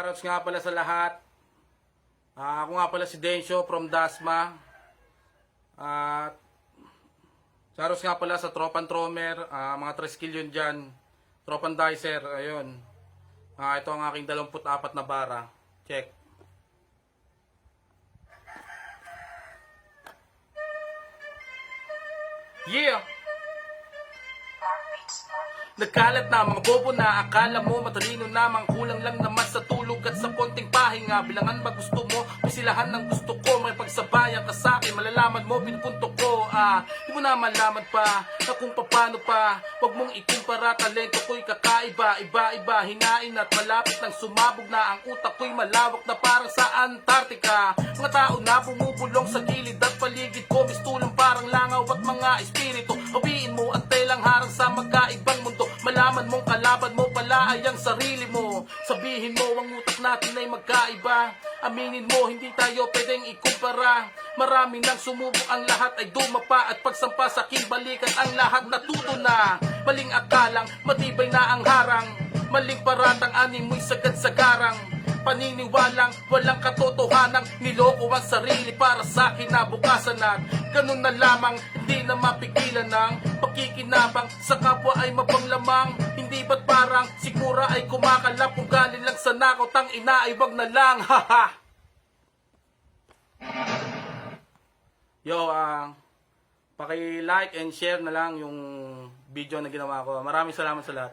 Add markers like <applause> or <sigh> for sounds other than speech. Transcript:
Shoutouts nga pala sa lahat. Ah, ako nga pala si Densyo from Dasma. At shoutouts nga pala sa Tropan Tromer, ah, mga Treskillion dyan. Tropan Dicer, ayun. Ah, ito ang aking 24 na bara. Check. Yeah! Nagkalat na mga bobo na akala mo matalino namang kulang lang naman sa tulog pahinga Bilangan ba gusto mo? Pisilahan ng gusto ko. May pagsabayan ka sa akin. Malalaman mo pinupunto ko. Ah, Di mo na malaman pa Na kung paano pa. Huwag mong ikumpara Talento ko'y kakaiba. Iba-iba Hinain at malapit nang sumabog na. Ang utak ko'y malawak na parang sa Antarctica. Mga tao na bumubulong sa gilid at paligid ko. Mistulang parang langaw at mga espiritu. Hawiin mo ang telang harang sa magkaibang mundo. Malaman mong kalaban mo pala ay ang sarili mo. Sabihin mo ang utak natin ay magkaiba. Aminin mo hindi tayo pwedeng ikumpara. Marami nang sumubok ang lahat ay dumapa. At pagsampa sa aking balikat ang lahat natuto na. Maling akalang matibay na ang harang. Maling paratang animoy sagad sa garang. Paniniwalang walang katotohanan. Niloko ang sarili para sa kinabukasan at Ganun na lamang hindi na mapigilan ng Pakikinabang sa kapwa ay mapanglamang Hindi ba't parang sigura ay kumakalap Kung galing lang sa nakaw tang ina ay wag na lang <laughs> Haha Yo, ah paki-like and share na lang yung video na ginawa ko. Maraming salamat sa lahat.